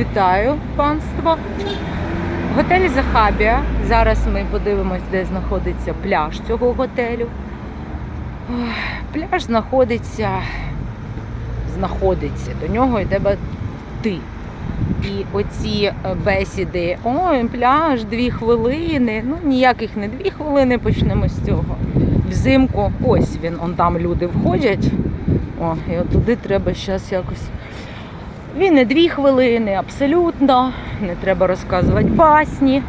Вітаю панство. Готель Захабія. Зараз ми подивимось, де знаходиться пляж цього готелю. Пляж знаходиться, знаходиться, до нього йде ти. І оці е, бесіди, ой, пляж, дві хвилини. Ну, ніяких не дві хвилини, почнемо з цього. Взимку, ось він, он там люди входять. О, і от туди треба зараз якось. Він не дві хвилини, абсолютно. Не треба розказувати басні.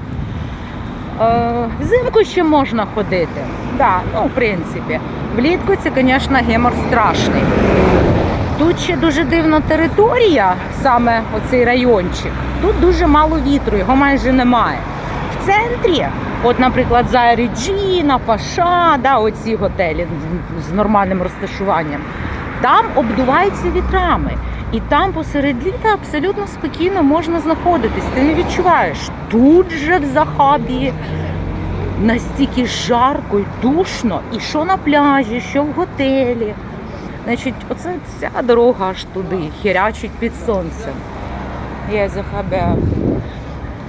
Е, взимку ще можна ходити. Да, ну, в принципі. Влітку це, звісно, гемор страшний. Тут ще дуже дивна територія, саме оцей райончик. Тут дуже мало вітру, його майже немає. В центрі, от, наприклад, Зайрі Джіна, Паша, да, оці готелі з нормальним розташуванням, там обдувається вітрами. І там посеред літа абсолютно спокійно можна знаходитись. Ти не відчуваєш. Тут же в Захабі настільки жарко і душно, і що на пляжі, що в готелі. Значить, оце ця дорога аж туди, хірячить під сонцем. Я захабя.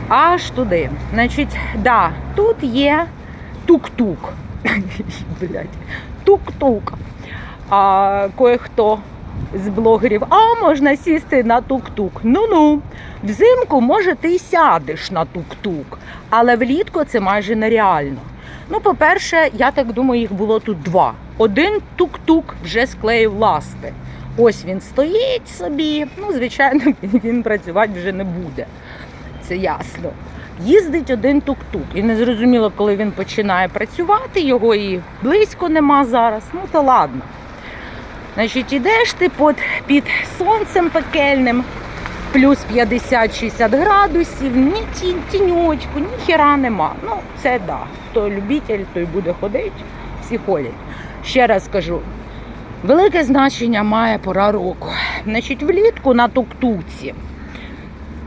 Аж туди. Значить, да, тут є тук-тук. Блять, тук-тук. А кое-хто з блогерів, а можна сісти на тук-тук. Ну-ну, взимку, може, ти й сядеш на тук-тук, але влітку це майже нереально. Ну, по-перше, я так думаю, їх було тут два. Один тук-тук вже склеїв ласти. Ось він стоїть собі. Ну, звичайно, він працювати вже не буде. Це ясно. Їздить один тук-тук. І не зрозуміло, коли він починає працювати, його і близько нема зараз. Ну, то ладно. Значить, ідеш ти під, під сонцем пекельним, плюс 50-60 градусів, ні тінь, тіньочку, ні хіра нема. Ну, це да. Хто любитель, той буде ходити, всі ходять. Ще раз кажу, велике значення має пора року. Значить, влітку на тук-туці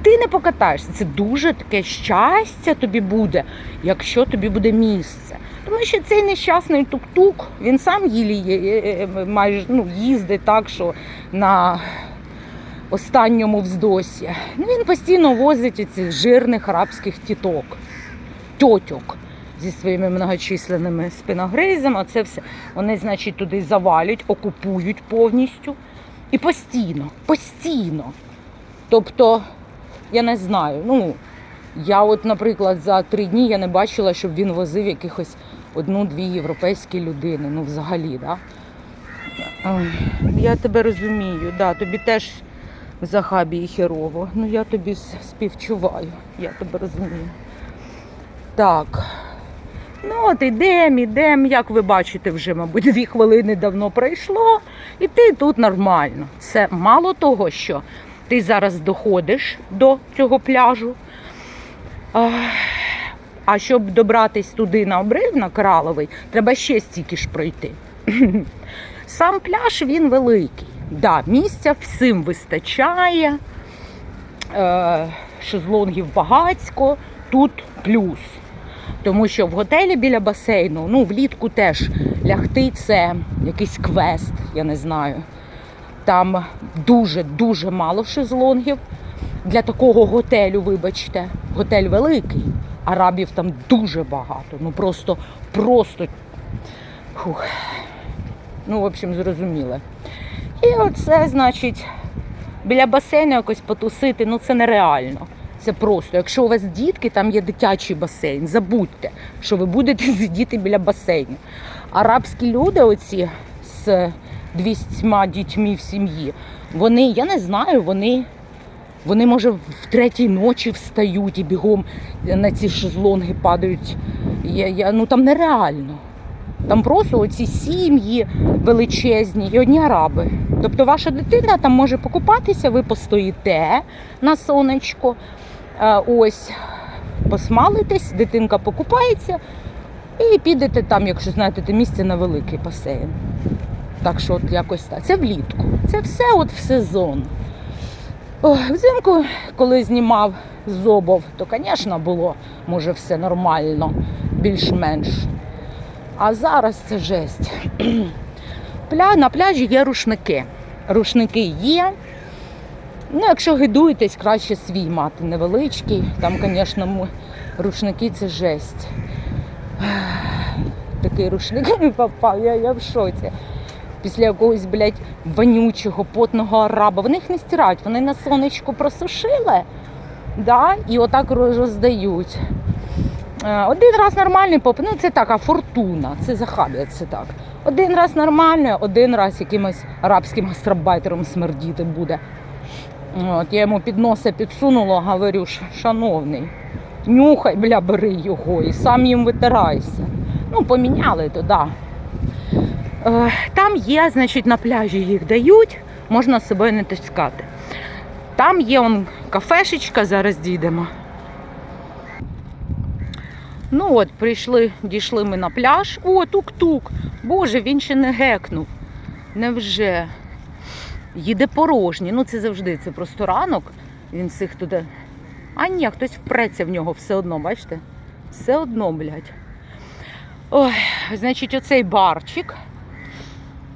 ти не покатаєшся. Це дуже таке щастя тобі буде, якщо тобі буде місце. Тому що цей нещасний тук-тук, він сам їлі є- е, е, майже ну, їздить так, що на останньому вздосі. Ну, він постійно возить цих жирних арабських тіток, тьотьок зі своїми многочисленними спиногризами. Це все. Вони, значить, туди завалюють, окупують повністю. І постійно, постійно. Тобто, я не знаю, ну. Я от, наприклад, за три дні я не бачила, щоб він возив якихось одну-дві європейські людини. Ну, взагалі, да? Я тебе розумію, да, тобі теж в Захабії херово. Ну я тобі співчуваю, я тебе розумію. Так. Ну, от ідемо, ідемо, як ви бачите, вже, мабуть, дві хвилини давно пройшло, і ти тут нормально. Це мало того, що ти зараз доходиш до цього пляжу. А, щоб добратись туди на обрив, на кораловий, треба ще стільки ж пройти. Сам пляж він великий. Да, місця всім вистачає. Е, шезлонгів багацько, тут плюс. Тому що в готелі біля басейну, ну, влітку теж лягти це якийсь квест, я не знаю. Там дуже-дуже мало шезлонгів. Для такого готелю, вибачте, готель великий. Арабів там дуже багато. Ну просто, просто. Фух. Ну, в общем, зрозуміло. І оце, значить, біля басейну якось потусити, ну це нереально. Це просто. Якщо у вас дітки, там є дитячий басейн, забудьте, що ви будете сидіти біля басейну. Арабські люди, оці з 200 дітьми в сім'ї, вони, я не знаю, вони, вони може в третій ночі встають і бігом на ці шезлонги падають. Я, я, ну там нереально. Там просто оці сім'ї величезні і одні араби. Тобто ваша дитина там може покупатися, ви постоїте на сонечко, ось посмалитесь, дитинка покупається і підете там, якщо знаєте, те місце на великий басейн. Так що от якось так. Це влітку. Це все от в сезон. Ох, взимку, коли знімав зобов, то, звісно, було, може, все нормально, більш-менш. А зараз це жесть. На пляжі є рушники. Рушники є. Ну, якщо гидуєтесь, краще свій мати невеличкий. Там, звісно, рушники це жесть. Такий рушник не попав, я, я в шоці. Після якогось, блядь, вонючого, потного араба. Вони їх не стирають, вони на сонечку просушили да, і отак роздають. Е, Один раз нормальний поп, ну це така фортуна, це захаб'я, це так. Один раз нормально, один раз якимось арабським гастробайтером смердіти буде. От, я йому під носа підсунула, говорю, «Ш- шановний, нюхай, бля, бери його і сам їм витирайся. Ну, поміняли то, да. Е, Там є, значить, на пляжі їх дають, можна собою не таскати. Там є он, кафешечка, зараз дійдемо. Ну от, прийшли, дійшли ми на пляж. О, тук-тук. Боже, він ще не гекнув. Невже? Їде порожній. Ну, це завжди, це просто ранок. Він всіх туди. А ні, хтось впреться в нього все одно, бачите? Все одно, блядь. Ой, значить, оцей барчик.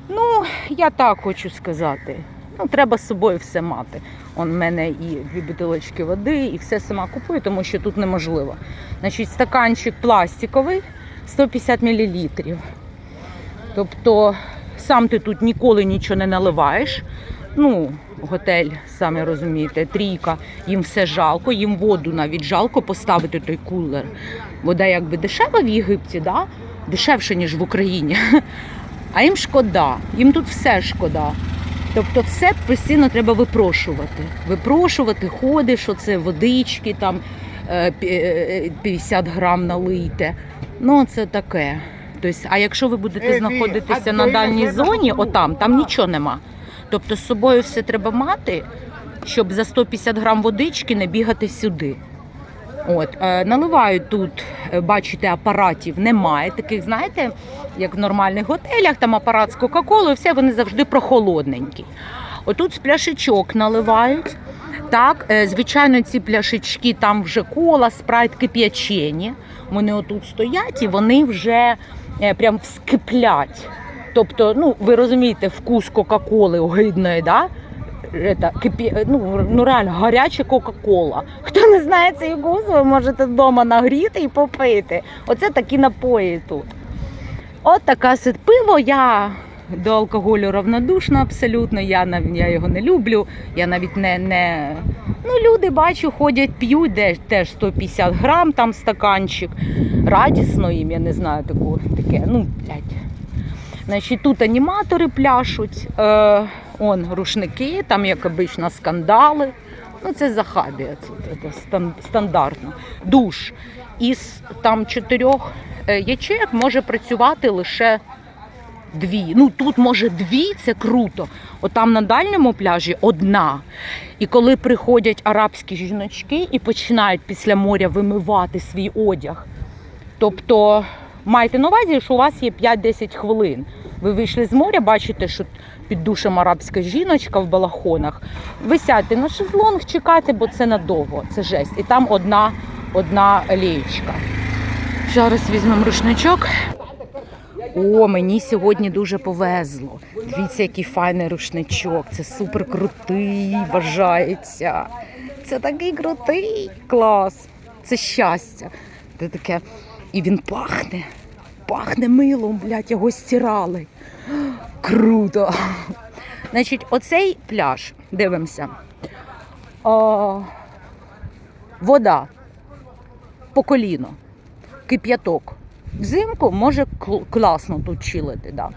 Ну, я так хочу сказати. Ну, треба з собою все мати. Он в мене і дві бутилочки води, і все сама купую, тому що тут неможливо. Значить, стаканчик пластиковий 150 мл. Тобто сам ти тут ніколи нічого не наливаєш. Ну, готель, самі розумієте, трійка, їм все жалко, їм воду навіть жалко поставити той кулер. Вода якби дешева в Єгипті, да? дешевше, ніж в Україні. А їм шкода, їм тут все шкода. Тобто все постійно треба випрошувати. Випрошувати, ходиш, оце водички, там е, е, 50 грам налийте. Ну, це таке. Тобто, а якщо ви будете знаходитися на дальній зоні, отам, там нічого нема. Тобто з собою все треба мати, щоб за 150 грам водички не бігати сюди. От, е, наливають тут, е, бачите, апаратів немає. Таких, знаєте, як в нормальних готелях, там апарат з Кока-Колою, все вони завжди прохолодненькі. Отут з пляшечок наливають. Так, е, звичайно, ці пляшечки там вже кола, спрайт кип'ячені. Вони отут стоять і вони вже прям вскиплять. Тобто, ну, ви розумієте, вкус Кока-Коли огидної, да? Это, кипі... ну, ну реально гаряча Кока-Кола. Хто не знає цей вкус, ви можете вдома нагріти і попити. Оце такі напої тут. От така сит пиво. Я до алкоголю равнодушна абсолютно. Я, я його не люблю. Я навіть не, не... Ну, люди бачу, ходять, п'ють, де теж 150 грам там стаканчик. Радісно їм, я не знаю таку, таке. Ну, блядь. Значить, тут аніматори пляшуть, е, он рушники, там, як обично, скандали. Ну, це захабія, це, це стан- стандартно. Душ. Із там чотирьох е, ячеек може працювати лише дві. Ну тут може дві, це круто. Отам на дальньому пляжі одна. І коли приходять арабські жіночки і починають після моря вимивати свій одяг. Тобто майте на увазі, що у вас є 5-10 хвилин. Ви вийшли з моря, бачите, що під душем арабська жіночка в балахонах. Ви сядьте на шезлонг, чекайте, бо це надовго, це жесть. І там одна, одна лієчка. Зараз візьмемо рушничок. О, мені сьогодні дуже повезло. Дивіться, який файний рушничок. Це супер крутий, вважається. Це такий крутий клас. Це щастя. Це таке. І він пахне. Пахне милом, блядь, його стирали. Круто. Значить, оцей пляж, дивимося. О, вода по коліно, кип'яток. Взимку може класно тут чилити, да.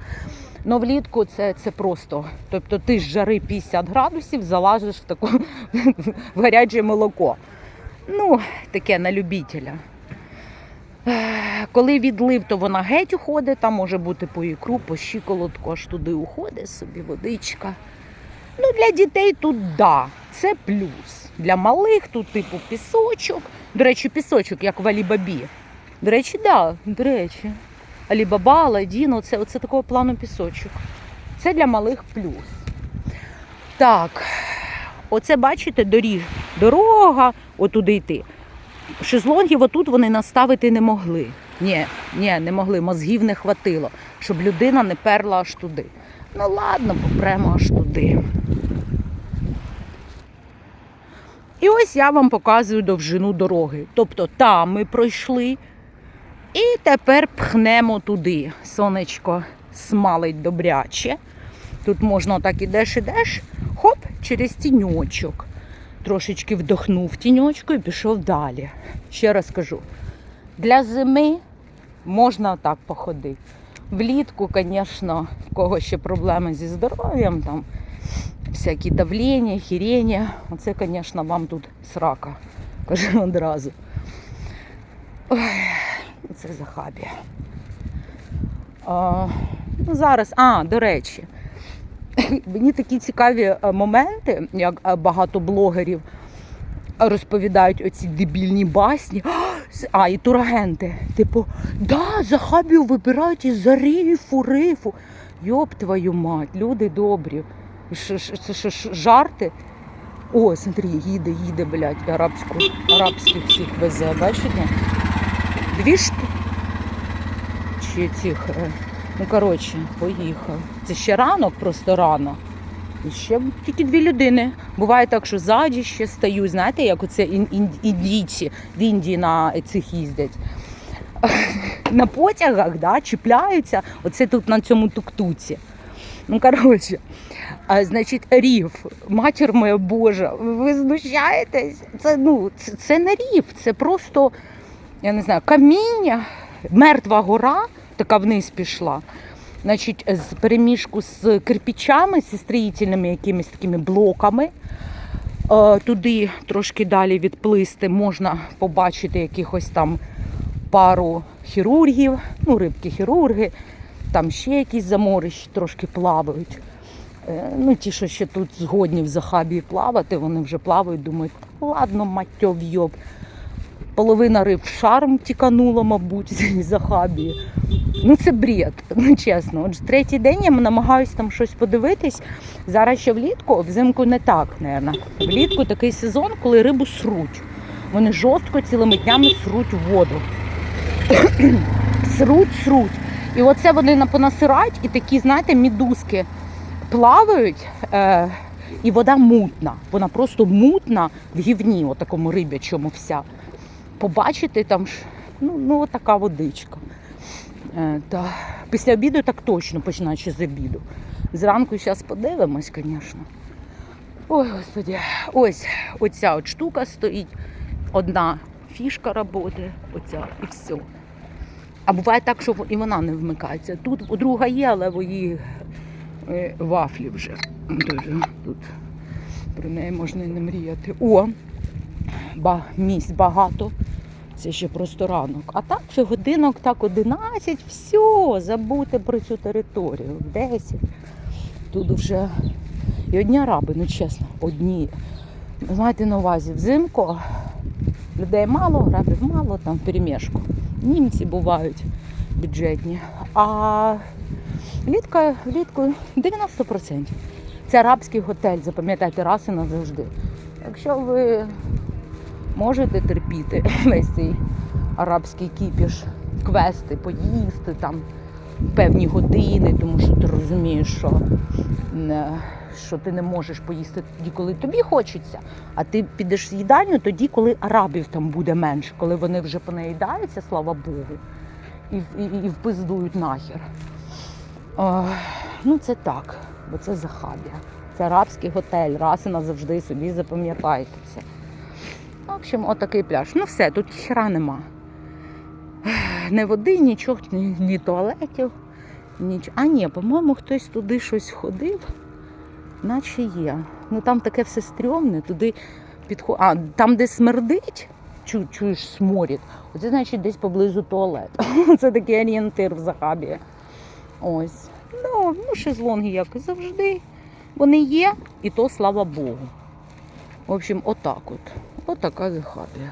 Но влітку це, це просто. Тобто ти з жари 50 градусів залазиш в таку в гаряче молоко. Ну, таке на любителя. Ех, Коли відлив, то вона геть уходить, там може бути по ікру, по щиколотку, аж туди уходить собі водичка. Ну, для дітей тут да, це плюс. Для малих тут типу пісочок. До речі, пісочок, як в Алібабі. До речі, да, до речі. Алібаба, Аладдін, оце, оце такого плану пісочок. Це для малих плюс. Так, оце бачите, доріг, дорога, отуди йти. Шезлонгів отут вони наставити не могли. Ні, ні, не могли, мозгів не хватило, щоб людина не перла аж туди. Ну ладно, попремо аж туди. І ось я вам показую довжину дороги. Тобто там ми пройшли, і тепер пхнемо туди. Сонечко смалить добряче. Тут можна так ідеш, ідеш, хоп, через тіньочок. Трошечки вдохнув тіньочку і пішов далі. Ще раз кажу, для зими можна так походити. Влітку, звісно, в кого ще проблеми зі здоров'ям, там всякі давлення, хірення. Оце, звісно, вам тут срака. Кажу одразу. Ой, це захабі. А, ну, зараз, а, до речі, мені такі цікаві е, моменти, як е, багато блогерів розповідають оці дебільні басні. А, і турагенти. Типу, да, захабію вибирають із-за рифу, рифу. Йоп твою мать, люди добрі. Ш- ш- ж жарти? О, смотри, їде, їде, блядь, арабську, арабських всіх везе, бачите? Дві штуки. Чи цих. Ну, коротше, поїхав. Це ще ранок, просто рано. І ще тільки дві людини. Буває так, що ззаді ще стають, знаєте, як оце ін- ін- індійці в Індії на цих їздять. На потягах да, чіпляються, оце тут на цьому туктуці. Ну, коротше, а, значить, рів, матір моя Божа, ви знущаєтесь? Це, ну, це, це не рів, це просто, я не знаю, каміння, мертва гора, така вниз пішла. Значить, з переміжку з кирпичами, зі строїтельними якимись такими блоками. Е, Туди трошки далі відплисти можна побачити якихось там пару хірургів, ну, рибки-хірурги, там ще якісь заморищі трошки плавають. Е, Ну, ті, що ще тут згодні в Захабії плавати, вони вже плавають, думають, ладно, матьов йоб. Половина риб шарм тіканула, мабуть, з Захабії. Ну це бред, ну чесно. Отже, третій день я намагаюся там щось подивитись. Зараз ще влітку, взимку не так, напевно. Влітку такий сезон, коли рибу сруть. Вони жорстко цілими днями сруть воду. сруть, сруть. І оце вони понасирають, і такі, знаєте, мідузки плавають, е, і вода мутна. Вона просто мутна в гівні, отакому рибячому вся. Побачити там ж, ну, ну така водичка. Е, та після обіду так точно починаючи з обіду. Зранку зараз подивимось, звісно. Ой, господи, ось оця от штука стоїть, одна фішка працює, оця і все. А буває так, що і вона не вмикається. Тут друга є, але її е, вафлі вже. Тут про неї можна і не мріяти. О, ба, місць багато. Це ще просто ранок. А так ще годинок, так 11, все, забудьте про цю територію. 10. Тут вже і одні араби, ну чесно, одні. Ви маєте на увазі, взимку людей мало, арабів мало, там перемішку. Німці бувають бюджетні. А влітку, влітку 90%. Це арабський готель, запам'ятайте раз і назавжди. Якщо ви можете терпіти весь цей арабський кіпіш, квести, поїсти там певні години, тому що ти розумієш, що, що ти не можеш поїсти тоді, коли тобі хочеться, а ти підеш в їдальню тоді, коли арабів там буде менше, коли вони вже понаїдаються, слава Богу, і, і, і впиздують нахер. О, ну це так, бо це Захабія. Це арабський готель, раз і назавжди собі запам'ятайте це. В общем, отакий пляж. Ну все, тут хіра нема. Не води, нічого, ні, ні туалетів, нічого. А ні, по-моєму, хтось туди щось ходив, наче є. Ну там таке все стрьомне, туди підход... А, там, де смердить, чу, чуєш сморід, оце значить десь поблизу туалет. Це такий орієнтир в Захабі. Ось. Ну, ну, шезлонги, як і завжди. Вони є, і то слава Богу. В общем, отак от. Отака Захабія.